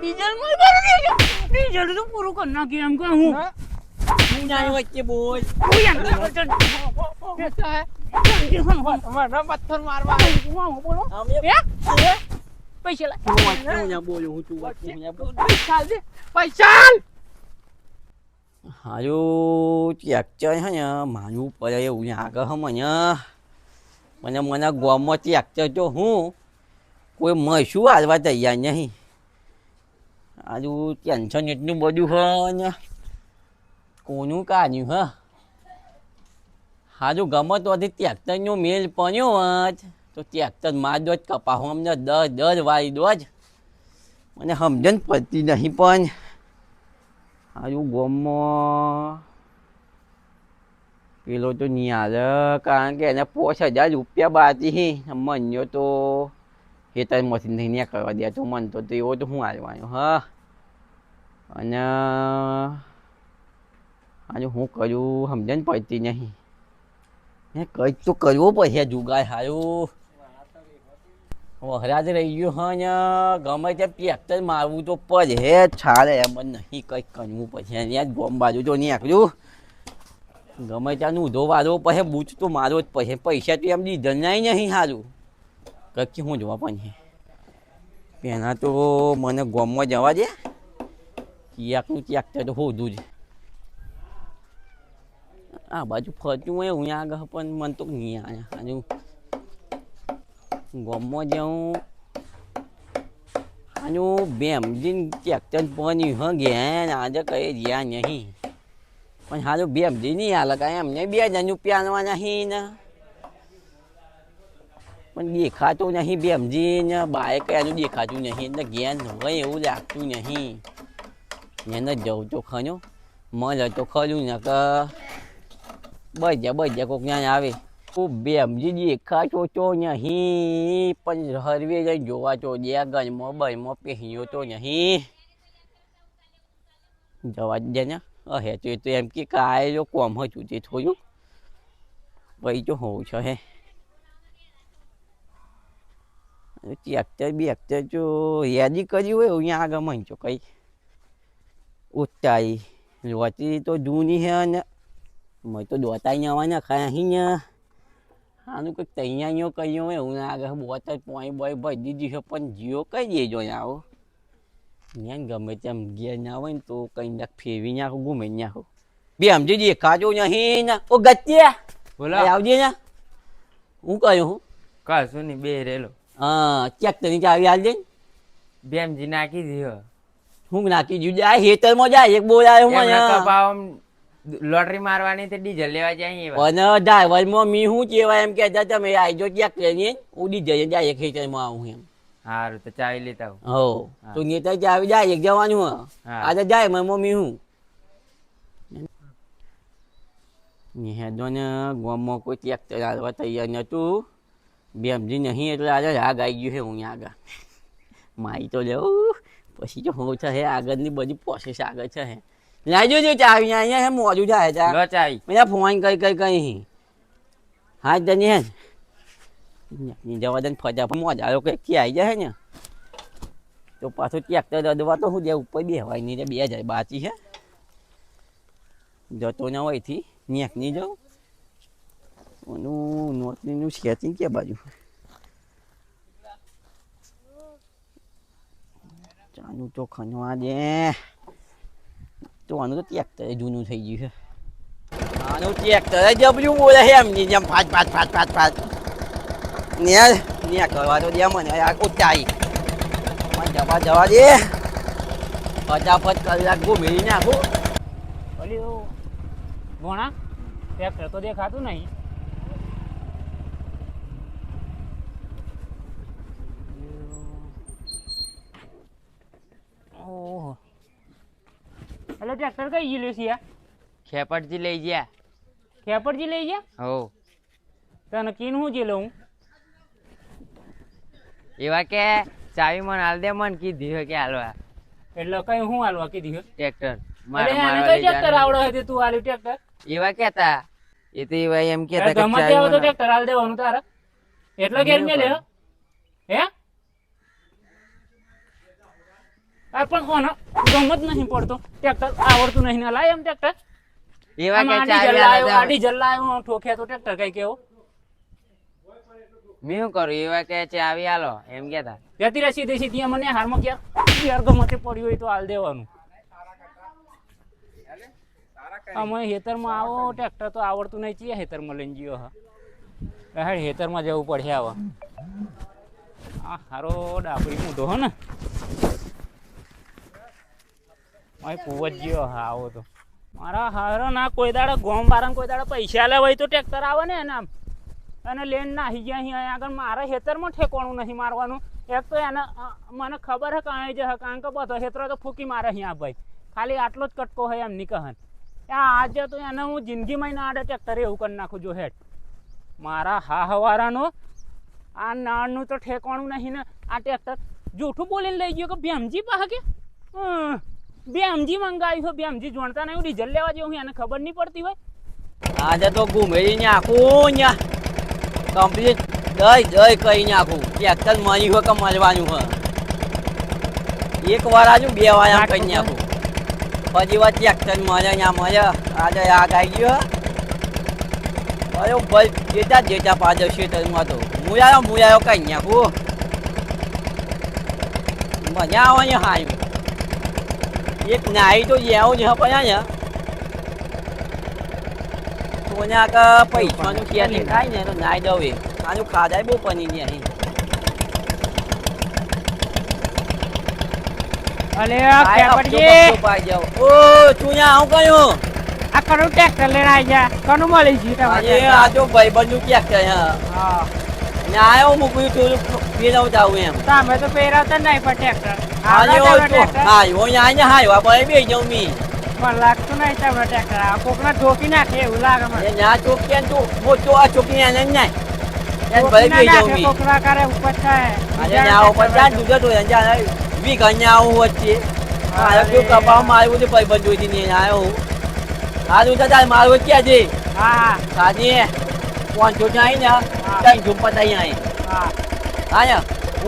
ડીઝલમાં કરી દેજો ડીઝલ તો પૂરું કરી નાખ્યું એમ કે હું. હું? જાય વચ્ચે બોલ હું એમ. પથ્થર મારવા. હું બોલો. હે પૈસા લાય. બોલું હું તું પૈસા દે. પૈસા હારું ટ્રેક્ટર હે ને માનવું પડે એવું આગળ હમ મને. મને મને ગોમાં ટ્રેક્ટર જો હું કોઈ મશું હાલવા તૈયાર નહીં. આજુ ટેન્શન એટલું બધું હ ને કોનું કાઢ્યું હ? હાજુ ગમે તો ટ્રેક્ટરનો મેલ પડ્યો હોત, તો ટ્રેક્ટર માર દો જ કપાહો અમને દર દર વાળી દો જ મને સમજણ પડતી નહીં પણ. હાજુ ગોમમાં પેલો તો નહીં કારણ કે એને પોસ હજાર રૂપિયા બાકી મન્યો તો. ખેતરમાંથી નહીં કરવા દે તો મન તો એવો તો હું હાલવાનું હા? અને આજે હું કર્યું, સમજણ પડતી નહીં. હે કંઈક તો કરવો પડશે જુગાર હારું વહરાજ રહી ગયો, હા ને ગમે ત્યાં ટ્રેક્ટર મારવું તો પડે, હે, છાલે, એમ નહીં કંઈક કરવું પડશે અહીંયા જ ગોમ બાજુ તો નીકળ્યું. ગમે ત્યાં ઉધો વાળવો પડે બૂચ તો મારો જ પડે પૈસા તો એમ દીધા નહીં નહીં સારું કંઈક હું જોવા પણ પહેલાં તો મને ગોમમાં જવા દે. ક્યાંકનું ટ્રેક્ટર તો હોધું જ. આ બાજુ ફરતું હોય હું આગળ પણ મને તો નહીં આવ્યા ગોમમાં જાઉં. આનું બેમજીન ટ્રેક્ટર પણ હ ગયા આજે કઈ રહ્યા નહીં. પણ હારું બેમજી નહીં હાલ કાંઈ એમને બે જણ રૂપિયા નહીં ને. પણ દેખાતું નહીં બેમજી ને બાઈક એનું દેખાતું નહીં એટલે જ્ઞાન હોય એવું લાગતું નહીં. એને જવું તો ખરું, મળે તો ખરું, ને કે બજા બજા કોક ત્યાં આવે. ખૂબ બેમજી દેખાતો તો નહીં, પણ હરવે જઈ જોવા તો દે ગનમાં બરમાં પહેર્યો તો નહીં. જવા દે ને, અહે તો એ તો એમ કે કાય જો કોમ હતું તે થોડું. ભાઈ તો હોવું છે હે. ટ્રેક્ટર બેક્ટર જો યાદી કરી હોય અહીંયા આગળ મન છો કઈ ઉઠાઈ લોટી તો જૂની હે ને મેં તો દોતાઈ આવવાના ખાય અહીંયા આનું કંઈક તૈયારીઓ કર્યો હોય હું આગળ બોતર પોઈ બોય ભરી દીધી છે પણ જીઓ કહી દેજો ને આવો. ત્યાં ગમે તેમ ઘેર ના હોય ને તો કંઈ નાખ ફેરવી નાખો ગુમે નાખો. બે સમજી દેખાજો નહીં ને ઓ ગત્યા. બોલા. આવજે ને. હું કહ્યું હું? કાશું નહીં બે રેલો. હા ચેક તની ચાવી આવજે ને બેમજી નાખી દીધો. હું નાખી દીધું? આ હેતરમાં જાય એક બોલ મને હું લોટરી મારવાની તે ડીઝલ લેવા જાય અને ડ્રાઈવરમાં મી હું કેવાય એમ કહેતા તમે આવજો ચેક કરીને હું ડીઝલ જાય ખેતરમાં આવું એમ. સારું તો ચાવી લેતા હો હા. તો નેતા ચાવી જાય એક જવાનું હે. હા. આજે જાય મમ્મી હું. હેડો ને ગામમાં કોઈ ચેક ચલાવવા તૈયાર નતું બેમજી નહીં એટલે આજે રાગ આવી ગયું છે હું આગળ. માઈ તો લેવું પછી જો હું છે આગળની બધી પ્રોસેસ આગળ છે લાજો જો ચાવી અહીંયા હે મોડું જાય ચા. લો ચાવી મેં ફોન કઈ કઈ કઈ હા તને હે ની. જવા દે ફજા ફટાફટ મોજારો કઈ કે આવી જાય ને તો પાછું ટ્રેક્ટર દડવા તો હું જે ઉપર બેવાય નહીં બે જાય બાચી છે. જતો ના હોયથી નેક નહીં જાઉં. ઓનું નોટલીનું સ્કેચિંગ કે બાજુ? ચાનું તો ખનવા દે તો આનું તો ટ્રેક્ટર જૂનું થઈ ગયું છે. આનું ટ્રેક્ટર જબલું બોલે છે એમની જેમ ફાટ ફાટ ફાટ ફાટ ફાટ. ને ને કરવા તો દે મને, આ ઉતારી. મને જવા જવા દે. ફટાફટ કલાક ઘૂમી નાખું. ભોણા ટ્રેક્ટર તો દેખાતું નહીં. ઓહો. એટલે ટ્રેક્ટર કઈ ગયેલું છે ખેપટજી લઈ ગયા. ખેપડજી લઈ ગયા? હો. તને કીન હું જે લઉં? એવા કે ચાવી મને હાલ દે મને કીધી કે હાલવા એટલે કઈ હું હાલવા કીધી ટ્રેક્ટર. મારે આને કઈ ટ્રેક્ટર આવડો છે તું હાલ્યું ટ્રેક્ટર? એવા કેતા એ તો એવા એમ કેતા કે ચાવી તો ટ્રેક્ટર હાલ દેવાનું તારે. એટલે ઘેર મેલે હે આ પણ કોનો ગમ જ નહીં પડતો. ટ્રેક્ટર આવડતું નહીં. ને લાય એમ ટ્રેક્ટર. એવા કે ચાલ્યા આડી જલ્લા આવ્યો, તો ટ્રેક્ટર કઈ કેવો મેં શું કરું? એવા કે ચાવી આલો. એમ કેતા જતી રહે સીધી સીધી. મને હારમાં ક્યાં? યાર ગમતે પડ્યું હોય તો હાલ દેવાનું. અમે હેતરમાં આવો ટ્રેક્ટર તો આવડતું નહીં. છીએ હેતરમાં લઈને ગયો હા. હેતરમાં જવું પડશે આવા. આ હારો ડાબરી મોઢો હો ને. અહીં પૂવત ગયો હા આવો તો. મારા હારો ના કોઈ દાડે ગોમ વાળા કોઈ દાડે પૈસા લેવાય તો ટ્રેક્ટર આવે ને એના અને લેન નાહી ગયા અહીં અહીંયા આગળ. મારા હેતરમાં ઠેકોણું નહીં મારવાનું. એક તો એને મને ખબર હે કાંઈ જ કારણ કે બધો ખેતરો તો ફૂકી મારે અહીંયા ભાઈ. ખાલી આટલો જ કટકો હોય એમ નહીં કહન આજે તો એને હું જિંદગીમાં ના આડે ટ્રેક્ટરે એવું કરી નાખું જો હેઠ મારા હા હવારાનો આ નાળનું તો ઠેકોણું નહીં ને આ ટ્રેક્ટર જૂઠું બોલીને લઈ ગયો કે ભેમજી પાસે કે? હમ, ભેમજી છો બે હમજી જોણતા નહીં ડીઝલ લેવા જેવું એને ખબર નહીં પડતી હોય. આજે તો ઘુમેડી ને આખું અહીંયા કમ્પ્લીટ. દઈ દઈ કઈ નાખું ટ્રેક્ટર મળી હોય કે મળવાનું હોય. એક વાર આજુ બે વાર આમ કઈ નાખું. પછી વાર ટ્રેક્ટર મળે ત્યાં મળે આજે આગ આવી ગયો અરે ભાઈ જેતા જેટા પાછળ શેતરમાં તો. હું આવ્યો કઈ નાખું. મજા આવે ને હાઈ એક નાઈ તો જેવું જ પડ્યા ને સોના કા પૈસાનું ક્યાંથી થાય ને તો નાઈ એ. આનું ખાધાય બહુ પની ને અહીં. અલે બપચો પાઈ જાઓ. ઓ ચુન્યા આવું કયું આ કનું ટ્રેક્ટર લઈને આવી જા. કનું મળી ગયું આજે આ જો ભાઈબંધનું ક્યાંક છે હા. હા. ને આયો મૂક્યું થોડું ફેરવ જાવું એમ. તમે તો પહેરાવતા નહીં પણ ટ્રેક્ટર ઓ તો. હાયો આ ભાઈ બે જાઉં મી. પણ લાગતું નહીં તમને ટ્રેક્ટર આ કોકને નાખે એવું લાગે મને. ના ચોકી તો મોટો આ ચોકી આને ભાઈ બે જાઉં મી. કરે ઉપર થાય આજે ને તો વી કન્યા આવું વચ્ચે આ કેવું ભાઈબંધ જોઈતી નહીં આવ્યો હું. આ દુધે તાર મારું ક્યાં છે? હા. સાજી પાંચસો આવી ને ત્રણ પતાઈ આવી હા. હું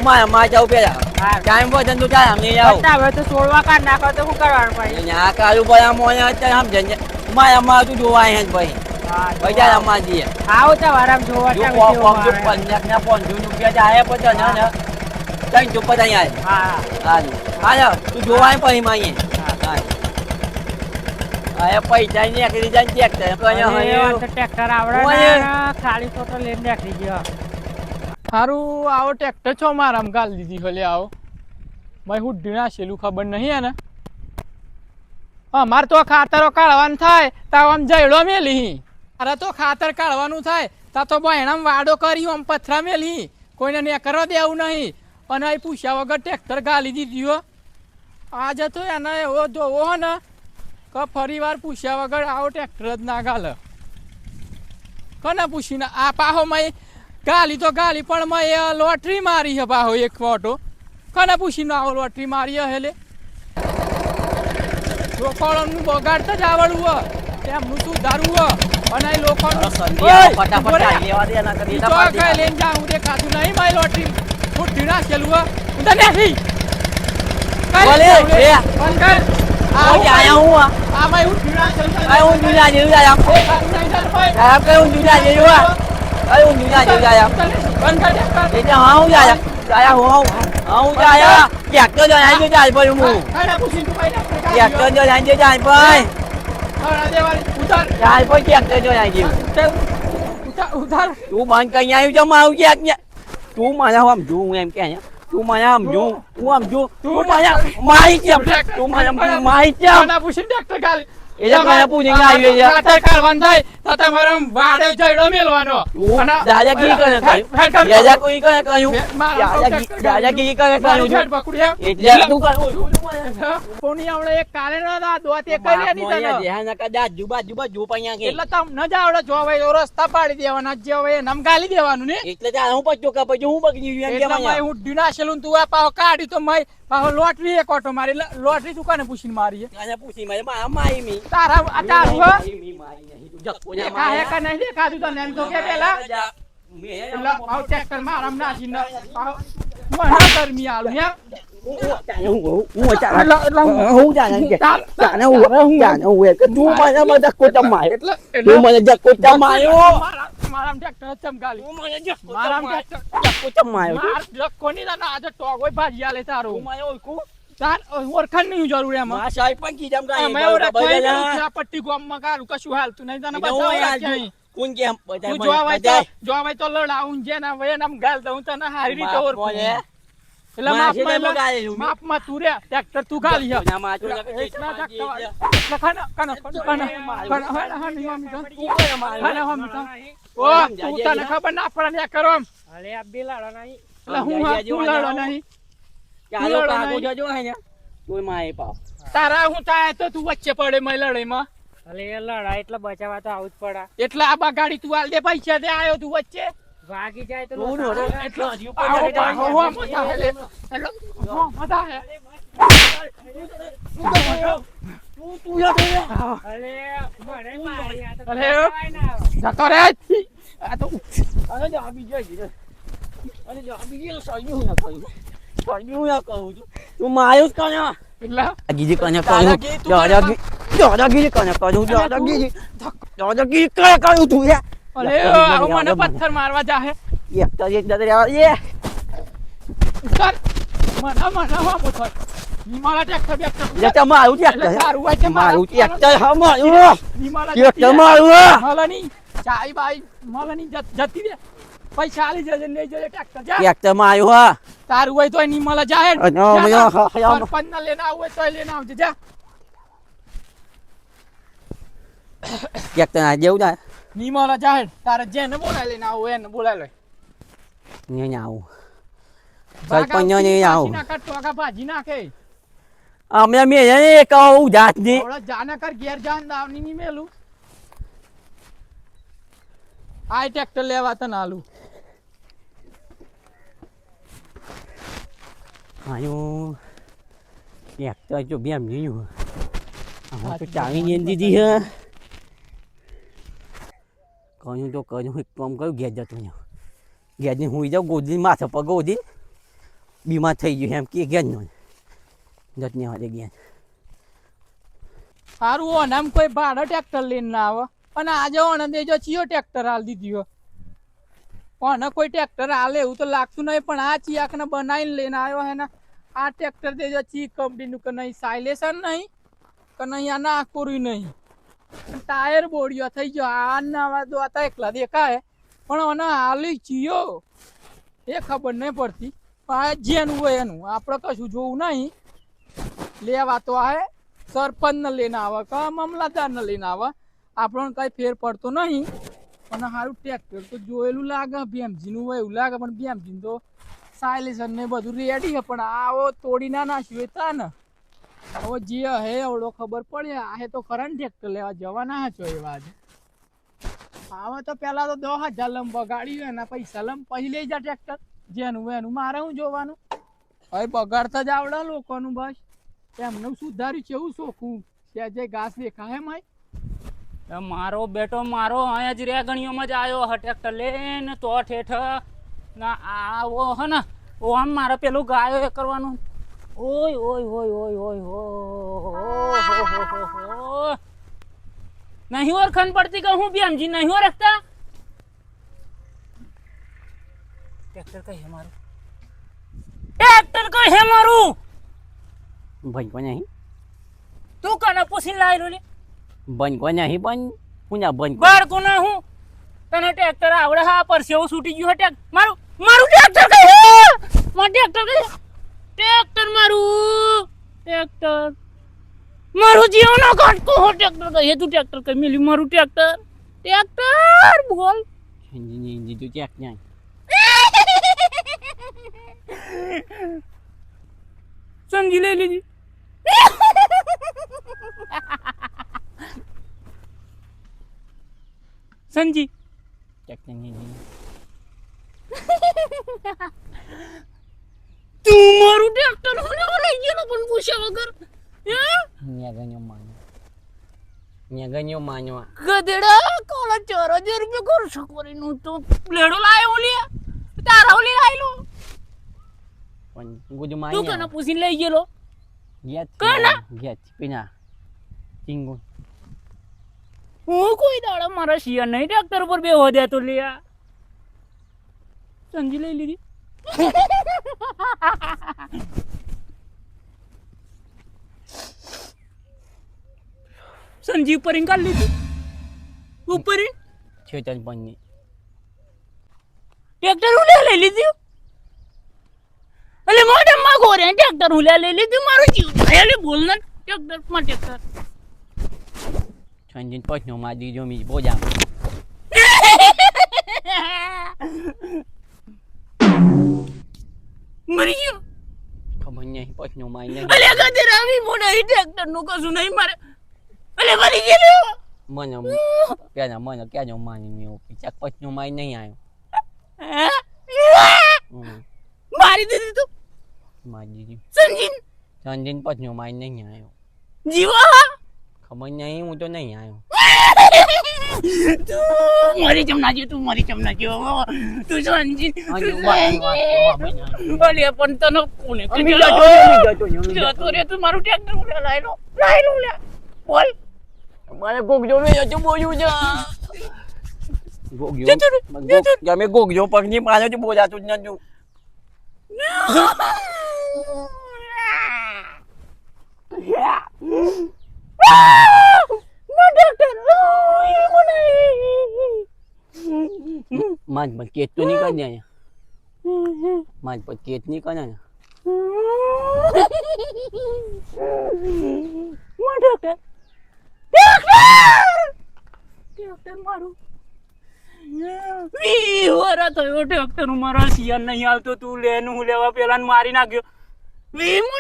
મારા માં જાઉં પેલા. ટાઈમ પર ધંધો થાય અમને જાઉં બધા હવે તો સોળવા કાઢ નાખો તો શું કરવાનું ભાઈ? આ કાળું ભાઈ આમ અત્યારે આમ જઈને મારા અમ્મા તું જોવા આવ્યા ભાઈ? હા ભાઈ જઈએ. આવો તો આરામ જોવા જો કોમ જો પંજાબ ના પાંચસો રૂપિયા જાય પછી ને ને હા તું જોવા માઈએ હા. હા પૈસા ને એકરી જાય તો ટ્રેક્ટર આવડે ખાલી ફોટો લઈને નીકળી ગયો. હારું, આવો ટ્રેક્ટર છો મારા ગાલ દીધી હલે આવો. ભાઈ હું ઢીણા છેલું ખબર નહીં એને. ને અમારે તો ખાતરો કાઢવાનું થાય, તો આમ જયડો મેલી. અરે તો ખાતર કાઢવાનું થાય, તા તો બહેણામ વાડો કરી આમ પથરા મેલી. કોઈને ને કરવા દેવું નહીં. અને અહીં પૂછ્યા વગર ટ્રેક્ટર ગાલી દીધી હો. આજે તો એને એવો જોવો હો ને, કે ફરી વાર પૂછ્યા વગર આવો ટ્રેક્ટર જ ના ગાલે. કને પૂછીને આ પાહો મેં ગાલી તો ગાલી પણ મેં એ લોટરી મારી છે પાહો એક ફોટો. કને પૂછીને આવો લોટરી મારી હેલે. લોકોનું બગાડતા જ આવડવું હોય. એમનું સુધારવું હોય. અને લોકોનું ફટાફટ લેવા દે તો કઈ લઈને જાઉં તે ખાધું નહીં મારી લોટરી. હું ધીણા ખેલું હો. હું તને નહીં એ. આયા હું. આ. આમાં હું ધીણા ખેલું આ હું ધીણા જેવું આયા હું દુનિયા જેવું આ. આ હું દુનિયા જેવું જાય આમ. બંધ કર ટ્રેક્ટર. એટલે હા હું જાય જાય હું હું હા હું જાય ટ્રેક્ટર જો આઈ ગયો જાય ભાઈ હું ખાડા પૂછીને તું ભાઈ ટ્રેક્ટર ટ્રેક્ટર જો આઈ ગયો જાય ભાઈ ખાડા દેવાની ઉતાર જાય ભાઈ ટ્રેક્ટર જો આઈ ગયું તે ઉતાર ઉતાર તું મને કઈ આવ્યું છે મારું ક્યાંક ને તું મને આમ જોઉં એમ કે તું મને આમ જોઉં હું આમ જોઉં તું મને મારી કેમ તું મને મારી કેમ ખાડા પૂછીને ટ્રેક્ટર ગાલી એટલે મને પૂછીને આવ્યું છે ખાતર કાઢવાનું થાય તો તમારે વાડે જયડો મેલવાનો. તું અને- દાદાગીરી કરે હેડ, હેડ, કહ્યું દાદા કોઈ કરે કહ્યું મારા દાદાગીરી દાદાગીરી કહ્યું હેડ એટલે તું કરું. કોની આવડે એક કાલે નો દા દોત કરી આની તને. એટલે તમને જ આવડે જો હવે રસ્તા પાડી દેવાના જે હવે ગાલી દેવાનું ને? એટલે ત્યાં હું પછી હું બગડી ગયું કે હું તું આ પાહો કાઢી તો મેં પાહો લોટરી એક ઓટો મારી. લોટરી દુકાને કોને પૂછીને મારી? પૂછી મારી? મા માઈ મી તારા આ તારું હે? મારી મી મારી નહીં તું દેખા હે મારે. કે નહીં દેખાતું તને એમ તો કે પેલા. આવ ચેક કર આરામ નાખીને પાહો મને ગરમી આલું હું? તું તું મારા તારું નહીં જરૂર એમાં મા સાહેબ પણ કીધમ કારું કશું હાલતું નહીં. તને બધા તું લડાવું જે ના ગાલ દઉં તને હારી રીતે એટલે રે ટ્રેક્ટર તું ગાલી. ના, ના. ઓ, તું તને ખબર ના પડે ને કરો એમ. આ બી નહીં. એટલે હું હા, તું લડો. નહીં. ચાલો કાકો જજો હે ને. તોય માએ પાવ. તારા હું થાય તો તું વચ્ચે પડે મેં લડાઈમાં અલે એ લડાઈ એટલે બચાવવા તો આવું જ પડે એટલે આ બગાડી તું આલ દે પૈસા દે આયો તું વચ્ચે ભાગી જાય તો. એટલે હજુ આવો પણ પાછો હો મતા હે લે. હો મતા હે. તું તું જા તું અરે મને મારી આ તો જતો રે આ તો અને જા બીજો ગીરો. અને જા બીજો સળિયું હું ના કહું. સળિયું હું ના કહું છું. તું માર્યો જ કોને? એટલે ગીજી દાદાગીરી દાદાગીરી દાદાગીરી કોને દાદાગીરી દાદાગીરી કોને કહું તું યાર? અરે આવો મને પથ્થર મારવા જાહે. એક તો એક દાદા રહેવા દે. ઉતાર. મને મને હો મોથર નિમાલા ટ્રેક્ટર બેક્ટર જે તે મારું છે એટલે હોય તે મારું ટ્રેક્ટર હા મારું નિમાલા ટ્રેક્ટર મારું મળની ચાઈ બાઈ મળની જતી દે પૈસા આલી જજે લઈ જજે ટ્રેક્ટર જા. ટ્રેક્ટર મારું હા. તારું હોય તોય જાહે. સરપંચ ને લઈને આવું હોય તોય લઈને આવજે જા. ટ્રેક્ટર આ જેવું ના નિમલા જાહે તારે જેને બોલાય લઈને આવું એને બોલાય લે નહીં આવું. સરપંચ નહીં આવું. નાખા ટોકા ભાજી નાખે. અમે મેં એને કહું જાતની જાના કર ઘેર જાન દાવની ની મેલું. આ ટ્રેક્ટર લેવા તને આલું. આયું. ટ્રેક્ટર જો બેમ જીયું આમાં તો ચાવી ને દીધી હે. કહ્યું તો કહ્યું એક કામ કર્યું ઘેર જતો રહ્યો ઘેરની હુઈ જાઉં ગોદી માથે પગ ગોદી બીમાર થઈ ગયું એમ કે ઘેર નો જતને વાગે ઘેર સારું ઓનામ કોઈ ભાડો ટ્રેક્ટર લઈને ના આવે અને આજે ઓને દેજો ચિયો ટ્રેક્ટર હાલ દીધી હો. ઓને કોઈ ટ્રેક્ટર હાલે એવું તો લાગતું નહીં પણ આ ચિયાકને બનાવીને લઈને આવ્યો હે ને. આ ટ્રેક્ટર દેજો ચી કંપનીનું કે નહીં સાયલેશન નહીં કે નહીં આના આકોરી નહીં. ટાયર બોડિયો થઈ ગયો. આ નવા દો હતા એકલા દેખાય. પણ આના હાલી ચીયો એ ખબર નહીં પડતી. પણ આ જેનું હોય એનું. આપણે કશું જોવું નહીં. લેવા તો આવે સરપંચ ને લઈને આવે કે મામલતદારને લઈને આવે. આપણને કાંઈ ફેર પડતો નહીં. અને સારું ટ્રેક્ટર તો જોયેલું લાગે. ભેમજીનું હોય એવું લાગે. પણ ભેમજી તો સાયલેશન ને બધું રેડી છે, પણ આવો તોડી ના નાખ્યું હતા ને. હવે જે હે એવડો ખબર પડે, આ તો કરંટ ને ટ્રેક્ટર લેવા જવાના છો એવા જ હવે તો પેલા તો દસ હજાર લમ બગાડ્યું, એના પૈસા લમ પછી લઈ જા ટ્રેક્ટર જેનું એનું, મારે હું જોવાનું? હવે બગાડતા જ આવડે લોકોનું બસ. એમને સુધાર્યું છે, એવું શોખું જે ઘાસ દેખાય માય મારો બેટો, મારો અહીંયા જ રેગણીઓમાં જ આવ્યો હા ટ્રેક્ટર લઈને તો ઠેઠ ના આ ઓ હ ને ઓ આમ મારે પેલું ગાયો એ કરવાનું. ઓય ઓય ઓય ઓય ઓય હો હો હો હો નહીં ઓળખાણ પડતી કે હું બેમજી નહીં ઓળખતા ટ્રેક્ટર કઈ હે મારું? ટ્રેક્ટર કઈ હે મારું? ભાઈ કોને નહીં તું કને પૂછીને લાવેલો લે બન કોને નહીં બંધ પુના બન બાર ના હું. તને ટ્રેક્ટર આવડે હા પરસેવો છૂટી ગયું હે મારું મારું ટ્રેક્ટર કઈ મારું ટ્રેક્ટર કઈ ટ્રેક્ટર મારું ટ્રેક્ટર મારું જીવનો ઘટકો હો ટ્રેક્ટર કઈ તું ટ્રેક્ટર કઈ મિલ્યું મારું ટ્રેક્ટર ટ્રેક્ટર બોલ. જીતું ચેક નહીં સમજી લઈ લીધી. સંજી તું મારું ટ્રેક્ટર હોને લઈ ગયો પણ પૂછ્યા વગર હે? ન્યાગણ્યો માનો ન્યાગણ્યો માનવા ગધેડા કોલા ચાર હજાર રૂપિયા ખર્ચ કરીને તો લેડો લાયો લે તારા ઓલી લાયલો. પણ ગુજ તું કને પૂછીને લઈ ગયેલો. ગયા? ગયા પીના. ચિંગુ હું કોઈ દાડો મારા શિયા નહીં ટ્રેક્ટર પર બે હોદ્યા તો લ્યા. સમજી લઈ લીધી. સંજીવ પર કાઢ લીધું. ઉપર છેતન પંજી ટ્રેક્ટર હું લઈ લીધું? એટલે મોઢામાં ગોરે ટ્રેક્ટર હું લઈ લીધું? મારું જીવ થાય એટલે બોલ ને. ટ્રેક્ટરમાં ટ્રેક્ટર સંજીન પછનો માં દીજો મી બોજા મરી ગયો ખબર નહીં પછનો માં નહીં અલે કદી રાવી મોઢા ટ્રેક્ટરનું કશું નહીં મારે અલે મરી ગયો મને પેલા મને ક્યાં જો માની મેં ચાક પછનો માં નહીં આવ્યો મારી દીધી તું માં દીજો સંજીન સંજીન પછનો માં નહીં આવ્યો જીવા ખબર નહીં હું તો નહીં આવ્યો. તું મારી ચમના ગયો તું મારી ચમના જો તું સંજીન અલે પણ તને કોને? જતો, રે તું મારું ટ્રેક્ટર ઉડે લાઈ લો લે બોલ. મારે જતો બોલ્યું છે. ગોગજો પગની પાછળ જ બોલાતું જ નતું માજ પણ કેત તો દે અહીંયા. માજ પર કેત નહીં કરે ને વી વરા થયો ટ્રેક્ટરનું મારા શિયાળ નહીં આવતો. તું લેનું હું લેવા પેલા ને મારી નાખ્યો. વી નહીં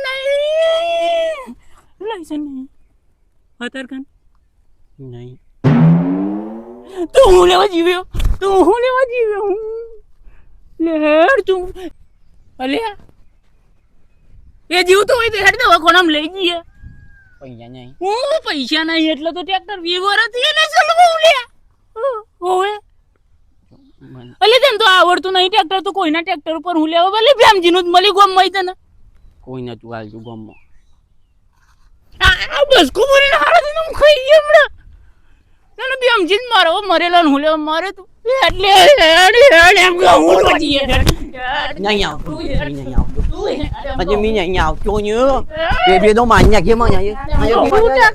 લઈ ખાન નહીં તું હું લેવા જીવ્યો? તું હું લેવા જીવ્યો? હું? લેડ તું. અલ્યા એ જીવતો હોય તો હેડ આમ લઈ જઈએ. પૈસા નહીં. હું? પૈસા નહીં એટલે તો ટ્રેક્ટર વી હતી એને ચલવું લે. ઓવે અલે તેમ તો આવડતું નહીં ટ્રેક્ટર તો કોઈના ટ્રેક્ટર ઉપર હું લેવા? ભલે ભેમજીનું જ મળી ગોમ મળી તને. કોઈ નતું હાલતું ગામમાં આ બસ કુમરી હાડે તો હું ખાઈ ગયા હમણાં. તને આમ જ મારો મરેલા ને હું લેવા મારે તું? એટલે હેડ હેડ એમ કે હું તો જઈએ નહીં આવતું નહીં આવતું હજી મી નહીં ને બે બે કે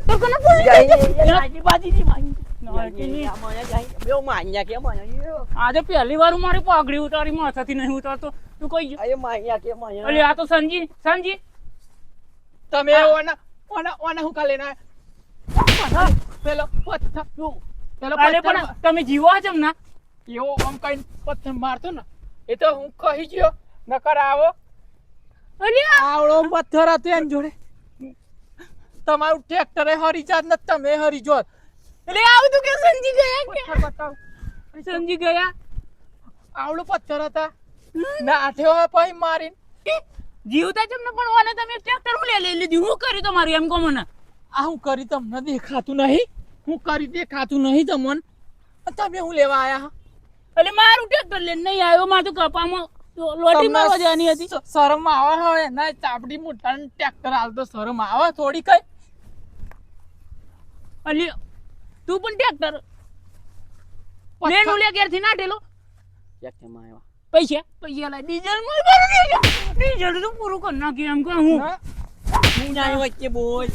તું કોને બે આજે પહેલી વાર મારી પાઘડી ઉતારી માથાથી નહીં ઉતારતો. તું કઈ આ તો સંજી સંજી. તમે ઓના ઓના હું કાલે ના પેલો પથ્થર પેલો અલે પથ્થર પણ તમે જીવો છો ના એવો આમ કઈ પથ્થર મારતો ને એ તો હું કહી ગયો નકર આવો અરે આવડો પથ્થર હતો એની જોડે તમારું ટ્રેક્ટરે હરી જાત ને તમે હરી જોત એટલે આવું તું કે સમજી ગયા પથ્થર બતાવ સંજી ગયા આવડો પથ્થર હતા નાઠ્યો પછી મારીને જીવતા ચમને પણ ઓને તમે ટ્રેક્ટર હું લે લઈ લીધી હું કરી તમારું એમ કહો મને. આ હું કરી તમને દેખાતું નહીં. હું કરી દેખાતું નહીં તમને. તમે હું લેવા આયા એટલે મારું ટ્રેક્ટર લઈને નહીં આવ્યો મારે તો કપામાં લોટી મારવા જવાની હતી. શરમ આવે હવે? ના ચાપડી મોટા ટ્રેક્ટર હાલ તો શરમ આવે થોડી કઈ. અલી તું પણ ટ્રેક્ટર લેન લે ઘેરથી નાઠેલો. ક્યાંક આવ્યા. પૈસા? પૈસા લાય. ડીઝલ ડીઝલ તો પૂરું કરી નાખી એમ કહું હું. ના, વચ્ચે બોલ.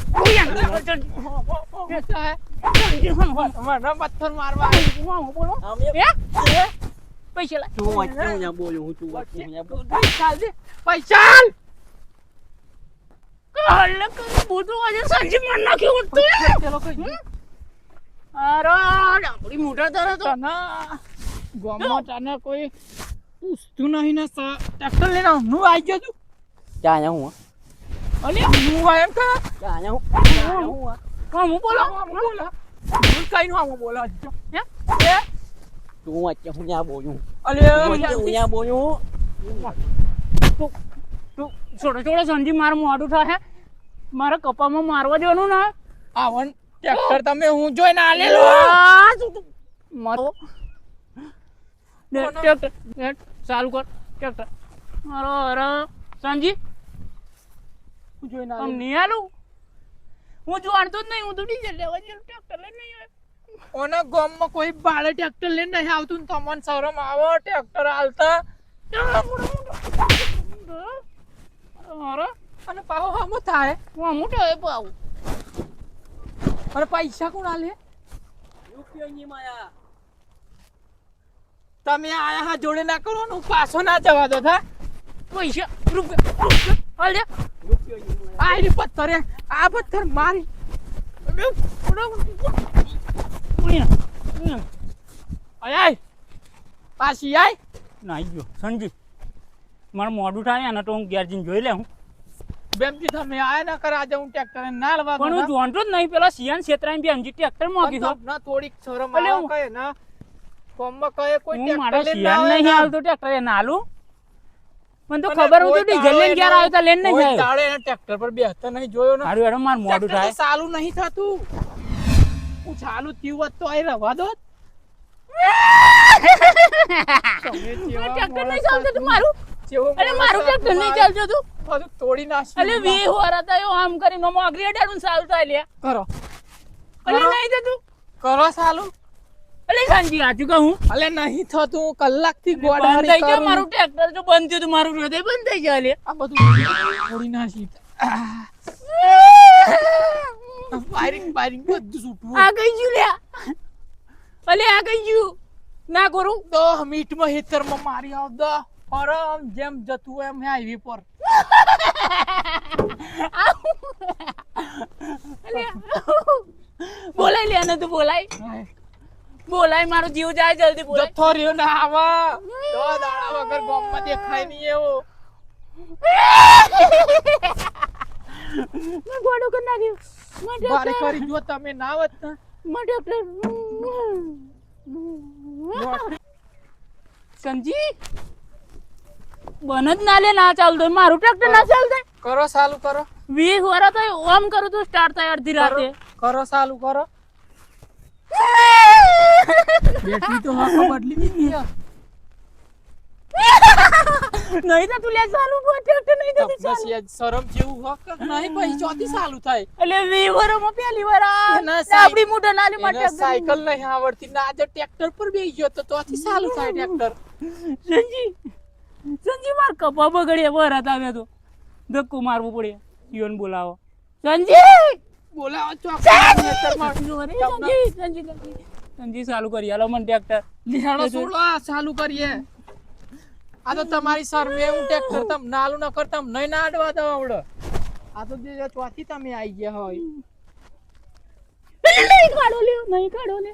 પથ્થર મારવા બોલો. પૈસા તું વચ્ચે બોલું તું વચ્ચે ના પૈસા પૈસા. કઈ આજે સંજી કઈ અરે આપણી મોટા તારા તો. તને ગામમાં તને કોઈ પૂછતું નહીં ને ટ્રેક્ટર લઈને હું આવી ગયો છું. ક્યાં આવ્યા હું અલે હું આવ્યો એમ કહે ક્યાં આવ્યા હું હું હા હું. બોલો હું બોલો. હું કઈ નું આવું બોલો હે? તું વચ્ચે હું ત્યાં બોલું. અલે હું ત્યાં બોલું. તું તું છોડો છોડો સંજી મારું મોઢું થાય મારે કપામાં મારવા દેવાનું ના આવન ટ્રેક્ટર તમે હું જોઈને આલેલો? મારો ટ્રેક્ટર ને ચાલુ કર. ટ્રેક્ટર મારો અરે સંજી હું જોઈને આમ નહીં આલું? હું જાણતો જ નહીં હું તો ડીઝલ લેવા જેવું ટ્રેક્ટર લઈને નહીં આવ્યો. ઓના ગામમાં કોઈ બાળે ટ્રેક્ટર લઈને નહીં આવતું તમને શરમ આવો? ટ્રેક્ટર હાલતા? અરે અને પાહો હામો થાય? હું મોટો એ પાવ અને પૈસા કોણ આલે? તમે આયા હા જોડે ના કરો ને હું પાછો ના જવા દો થા પૈસા રૂપિયા દે આ રી પથ્થર. આ પથ્થર મારી. ના, ના. આય પાછી આય. નાઈ ગયો. સંજી મારે મોડું થાય ને તો હું ઘેર જઈને જોઈ લે હું. બેમજી તમે આયા ના કર આજે હું ટ્રેક્ટર ના લવા પણ હું જાણતો જ નહીં પેલા સિયાન છેતરાઈને બેમજી ટ્રેક્ટર મોકી દો ના થોડીક શરમ અલે આવે હું- કઈ ના કોમમાં કઈ કોઈ હું મારા લઈને ના સિયાન આવે નહીં ના. ટ્રેક્ટર એ નાલું મને તો ખબર હું તો ડીઝલ લઈને ઘેર આવ્યો તો લઈને નહીં આવ્યો દાડે ટ્રેક્ટર પર બેસતા નહીં જોયો ને. હારું હેડો માર મોડું થાય. તો નહીં થતું. હું ચાલુ થયું તો અહીં રવા દો. ટ્રેક્ટર નહીં ચાલતું તું મારું? અરે મારું ટ્રેક્ટર નહીં ચાલતું તું. તોડી નાખ્યું. વી હોરા તાયો આમ કરીને મો અગરી અડાડું સાલ થાય લ્યા. કરો. અલે કરો. નહીં થતું કરો ચાલુ. અલે સાંજી આચું કહું અલે નહીં થતું કલાકથી બંધ થઈ ગયો મારું ટ્રેક્ટર જો બંધ થયું તો મારું હૃદય બંધ થઈ ગયો અલે આ બધું તોડી નાખી ફાયરિંગ ફાયરિંગ બધું છૂટવું. આ ગઈ ગયું લ્યા અલે આ ગઈ ગયું. ના કરું. તો મીટમાં હેતરમાં મારી આવતા પરમ જેમ જતું હોય એમ હાઈવે પર. બોલાય લે ને તો બોલાય. બોલાય મારો જીવ જાય જલ્દી બોલાય. જથ્થો રહ્યો ના આવા. તો દાડા વગર ગામમાં દેખાય નહીં એવો. મેં ગોડો કરી નાખ્યો. મેં બારે કરી જો તમે ના આવત ને. મેં ડોક્ટર સંજી બન જ ના લે ના ચાલતો મારું ટ્રેક્ટર ના ચાલતે કરો ચાલુ કરો. વીસ વરા તો ઓમ કરું તો સ્ટાર્ટ થાય અડધી રાતે. કરો ચાલુ કરો. બેટરી તો હા બદલી દીધી નહીં તો તું લે ચાલુ કર ટ્રેક્ટર નહીં તો તમને સેજ શરમ જેવું હક નહીં પછી ચોથી ચાલુ થાય. એટલે વીસ વરામાં પહેલી વાર આ આપડી મોઢા નાલી એને સાયકલ નહીં આવડતી. ના આજે ટ્રેક્ટર પર બેસી ગયો તો ચોથી ચાલુ થાય ટ્રેક્ટર. સંજી સંજી માર કપા બગડ્યા વરાત આવ્યા તો. ધક્કો મારવો પડે. યોન બોલાવો. સંજી! બોલાવો સંજી ચાલુ કરી હાલો મને ટ્રેક્ટર સોડો આ ચાલુ કરીએ. આ તો તમારી સર્વે હું ટ્રેક્ટર તમ નાલુ ન કરતા નહીં ના અડવા દો આવડો. આ તો જે ચોથી તમે આવી ગયા હોય. નહીં કાઢો લે નહીં કાઢો લે.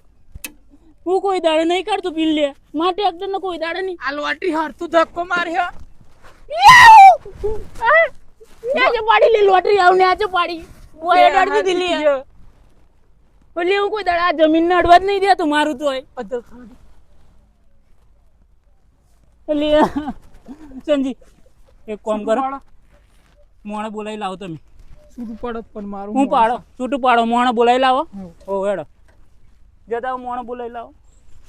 હું કોઈ દાડે નહીં કાઢતો પીલ લે. મારા ટ્રેક્ટર ને કોઈ દાડે નહીં. આ લોટી હરતું ધક્કો માર્યો. આજે પાડી લે લોટરી આવ ને આજે પાડી. બોય અડાડી દીધી લે એટલે હું કોઈ દાડા જમીન ને અડવા જ નહીં દેતું મારું તોય બદલ એટલે સંજી એક કામ કરો. મોણે બોલાવી લાવો તમે. છૂટું પડત પણ મારું હું પાડો છૂટું પાડો મોણે બોલાવી લાવો. ઓ હેડો. જતા હું મોણે બોલાવી લાવો.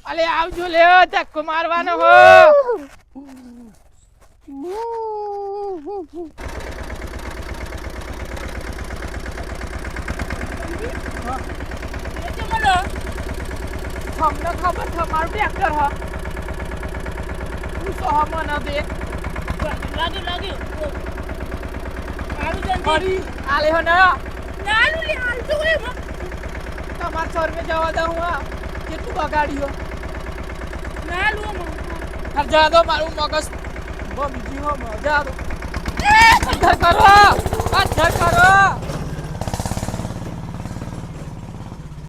અલે આવજો લે ધક્કો મારવાનો હો. તમને ખબર છે મારું ટ્રેક્ટર હ હું સહમન દે લાગ્યું લાગ્યું સારું સંજી ફરી આલે હો ના નાનું લે હાલ તો એમાં તમાર સર્વે જવા દઉં હું કેટલું બગાડ્યો નાનું હર જા દો મારું મગજ બમજી હો મજા દો અધર કરો અધર કરો